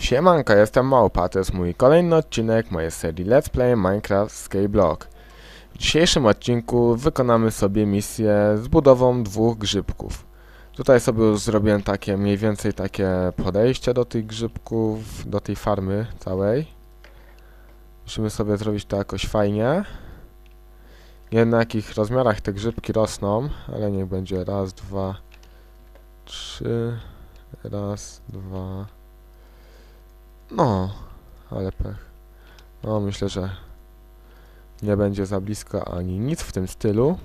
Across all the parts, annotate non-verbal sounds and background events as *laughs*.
Siemanka, jestem Małpa, to jest mój kolejny odcinek mojej serii Let's Play Minecraft Skyblock. W dzisiejszym odcinku wykonamy sobie misję z budową dwóch grzybków. Tutaj sobie już zrobiłem takie mniej więcej takie podejście do tych grzybków, do tej farmy całej. Musimy sobie zrobić to jakoś fajnie. Nie wiem na jakich rozmiarach te grzybki rosną, ale niech będzie raz, dwa, trzy, raz, dwa, no, ale pech. No, myślę, że nie będzie za blisko ani nic w tym stylu.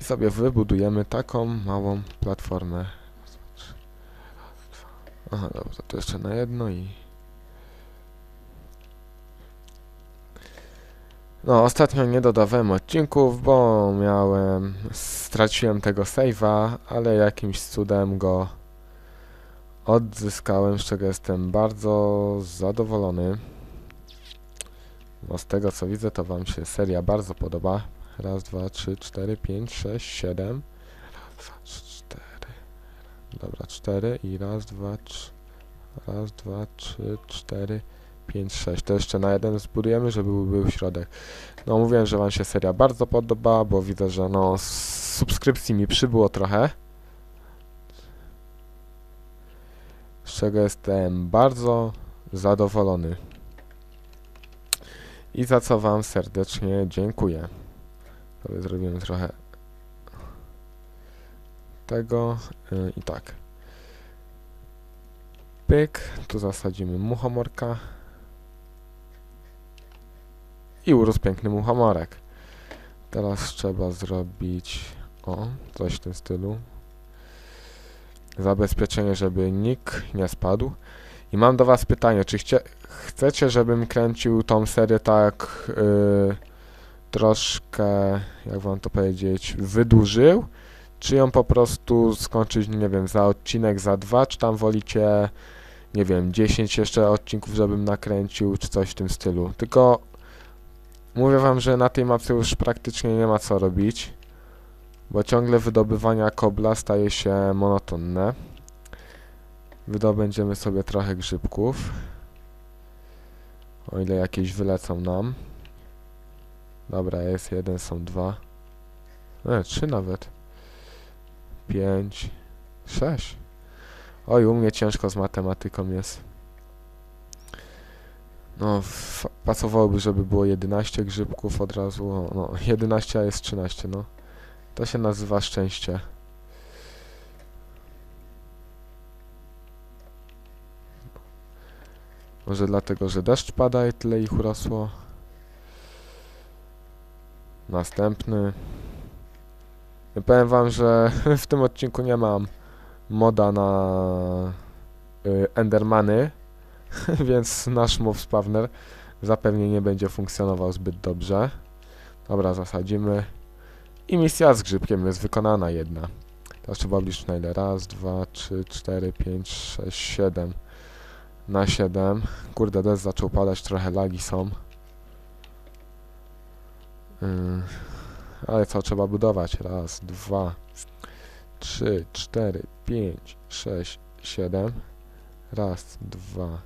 I sobie wybudujemy taką małą platformę. Aha, dobra, to jeszcze na jedno i... No, ostatnio nie dodawałem odcinków, bo miałem... straciłem tego save'a, ale jakimś cudem go odzyskałem, z czego jestem bardzo zadowolony. No z tego co widzę, to wam się seria bardzo podoba. Raz, dwa, trzy, cztery, pięć, sześć, siedem. Raz, dwa, trzy, cztery. Dobra, cztery i raz, dwa, trzy. Raz, dwa, trzy, cztery, pięć, sześć. To jeszcze na jeden zbudujemy, żeby był środek. No mówiłem, że wam się seria bardzo podoba, bo widzę, że no z subskrypcji mi przybyło trochę. Z czego jestem bardzo zadowolony. I za co Wam serdecznie dziękuję. Sobie zrobimy trochę tego yy, i tak. Pyk, tu zasadzimy muchomorka. I urósł piękny muchomorek. Teraz trzeba zrobić o, coś w tym stylu zabezpieczenie, żeby nikt nie spadł. I mam do Was pytanie, czy chcie, chcecie, żebym kręcił tą serię tak yy, troszkę, jak Wam to powiedzieć, wydłużył? Czy ją po prostu skończyć, nie wiem, za odcinek, za dwa, czy tam wolicie, nie wiem, 10 jeszcze odcinków, żebym nakręcił, czy coś w tym stylu. Tylko mówię Wam, że na tej mapce już praktycznie nie ma co robić bo ciągle wydobywania kobla staje się monotonne. Wydobędziemy sobie trochę grzybków. O ile jakieś wylecą nam. Dobra, jest jeden, są dwa. E, trzy nawet. Pięć. Sześć. Oj, u mnie ciężko z matematyką jest. No, pasowałoby, żeby było 11 grzybków od razu. No, 11, a jest 13, no. To się nazywa szczęście. Może dlatego, że deszcz pada i tyle ich urosło. Następny. Ja powiem wam, że *laughs* w tym odcinku nie mam moda na y, Endermany, *laughs* więc nasz mob spawner zapewne nie będzie funkcjonował zbyt dobrze. Dobra, zasadzimy. I misja z grzybkiem jest wykonana jedna. Teraz trzeba obliczyć na ile. Raz, dwa, trzy, cztery, pięć, sześć, siedem. Na siedem. Kurde, deszcz zaczął padać, trochę lagi są. Yy. Ale co trzeba budować? Raz, dwa, trzy, cztery, pięć, sześć, siedem. Raz, dwa,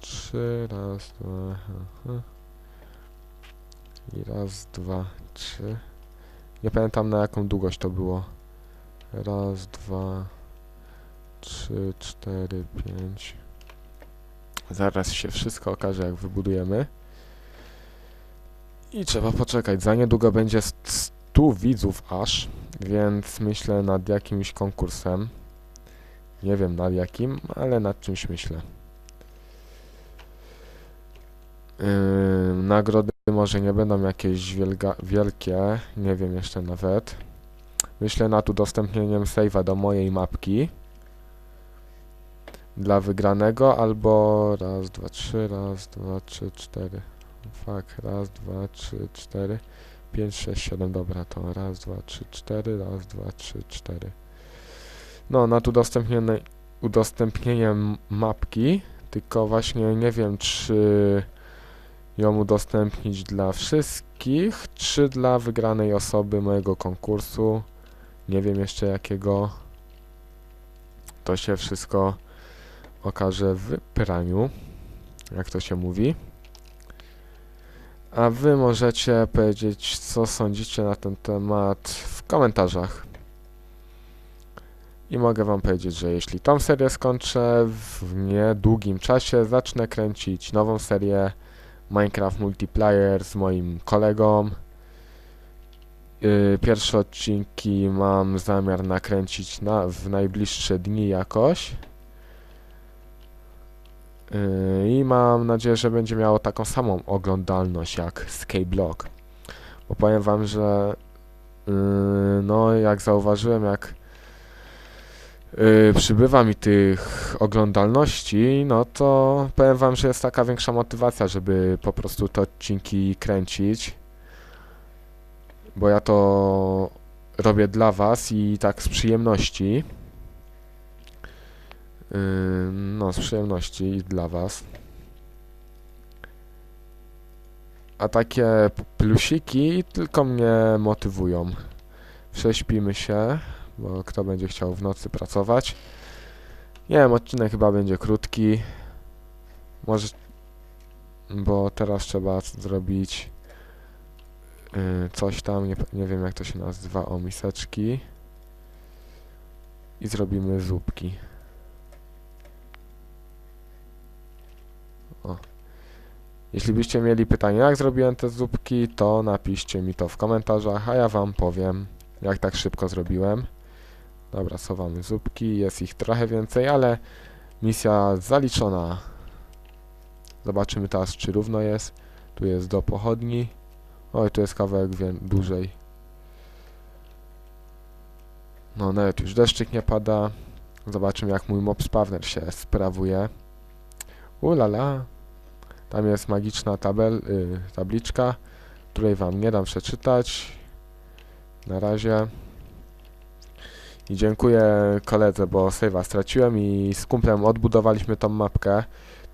trzy, raz, dwa, aha. I raz, dwa, trzy. Nie pamiętam na jaką długość to było. Raz, dwa, trzy, cztery, pięć. Zaraz się wszystko okaże, jak wybudujemy. I trzeba poczekać. Za niedługo będzie 100 widzów aż, więc myślę nad jakimś konkursem. Nie wiem nad jakim, ale nad czymś myślę. Yy, nagrody może nie będą jakieś wielga, wielkie, nie wiem jeszcze nawet. Myślę nad udostępnieniem save'a do mojej mapki dla wygranego, albo raz, dwa, trzy, raz, dwa, trzy, cztery. Fuck, raz, dwa, trzy, cztery, pięć, sześć, siedem, dobra, to raz, dwa, trzy, cztery, raz, dwa, trzy, cztery. No, nad udostępnienie, udostępnieniem mapki, tylko właśnie nie wiem, czy ją udostępnić dla wszystkich, czy dla wygranej osoby mojego konkursu. Nie wiem jeszcze jakiego. To się wszystko okaże w praniu, jak to się mówi. A wy możecie powiedzieć, co sądzicie na ten temat w komentarzach. I mogę wam powiedzieć, że jeśli tą serię skończę w niedługim czasie, zacznę kręcić nową serię Minecraft Multiplayer z moim kolegą. Yy, Pierwsze odcinki mam zamiar nakręcić na, w najbliższe dni jakoś. Yy, I mam nadzieję, że będzie miało taką samą oglądalność jak Skyblock. Bo powiem wam, że yy, no jak zauważyłem, jak yy, przybywa mi tych oglądalności, no to powiem wam, że jest taka większa motywacja, żeby po prostu te odcinki kręcić. Bo ja to robię dla was i tak z przyjemności. Yy, no, z przyjemności i dla was. A takie plusiki tylko mnie motywują. Prześpimy się, bo kto będzie chciał w nocy pracować. Nie wiem, odcinek chyba będzie krótki. Może... Bo teraz trzeba zrobić yy, coś tam, nie, nie wiem jak to się nazywa, o miseczki. I zrobimy zupki. O. Jeśli byście mieli pytanie, jak zrobiłem te zupki, to napiszcie mi to w komentarzach, a ja wam powiem, jak tak szybko zrobiłem. Dobra, sowamy zupki, jest ich trochę więcej, ale misja zaliczona. Zobaczymy teraz, czy równo jest. Tu jest do pochodni. Oj, tu jest kawałek dłużej. No, nawet już deszczyk nie pada. Zobaczymy, jak mój mob spawner się sprawuje. Ulala. Tam jest magiczna tabel, y, tabliczka, której wam nie dam przeczytać. Na razie. I dziękuję koledze, bo save'a straciłem i z kumplem odbudowaliśmy tą mapkę.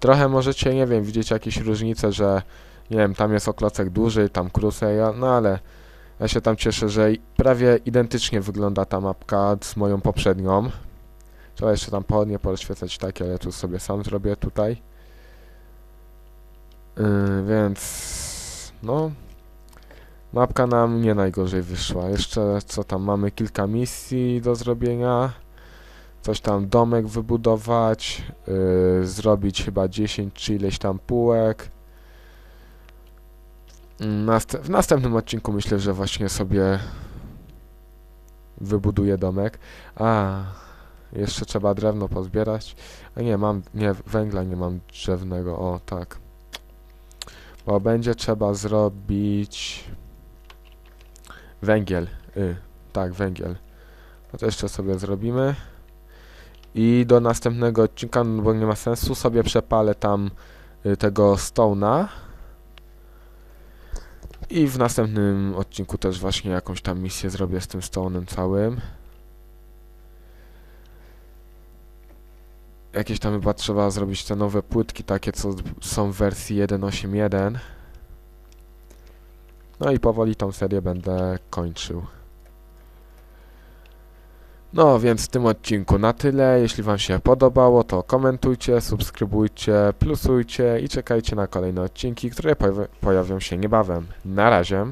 Trochę możecie, nie wiem, widzieć jakieś różnice, że nie wiem, tam jest oklocek dłużej, tam krócej, no ale ja się tam cieszę, że prawie identycznie wygląda ta mapka z moją poprzednią. Trzeba jeszcze tam pochodnie porozświecać takie, ale tu sobie sam zrobię tutaj. Yy, więc no mapka nam nie najgorzej wyszła. Jeszcze co tam mamy kilka misji do zrobienia. Coś tam domek wybudować, yy, zrobić chyba 10 czy ileś tam półek. Nast w następnym odcinku myślę, że właśnie sobie wybuduję domek. A, jeszcze trzeba drewno pozbierać. A nie, mam, nie, węgla nie mam drzewnego, o tak. Bo będzie trzeba zrobić węgiel. Y, tak, węgiel. No to jeszcze sobie zrobimy. I do następnego odcinka, no bo nie ma sensu, sobie przepalę tam y, tego stone'a. I w następnym odcinku też właśnie jakąś tam misję zrobię z tym stone'em całym. Jakieś tam chyba trzeba zrobić te nowe płytki, takie co są w wersji 1.8.1. No i powoli tą serię będę kończył. No więc w tym odcinku na tyle. Jeśli Wam się podobało, to komentujcie, subskrybujcie, plusujcie i czekajcie na kolejne odcinki, które pojawi- pojawią się niebawem. Na razie.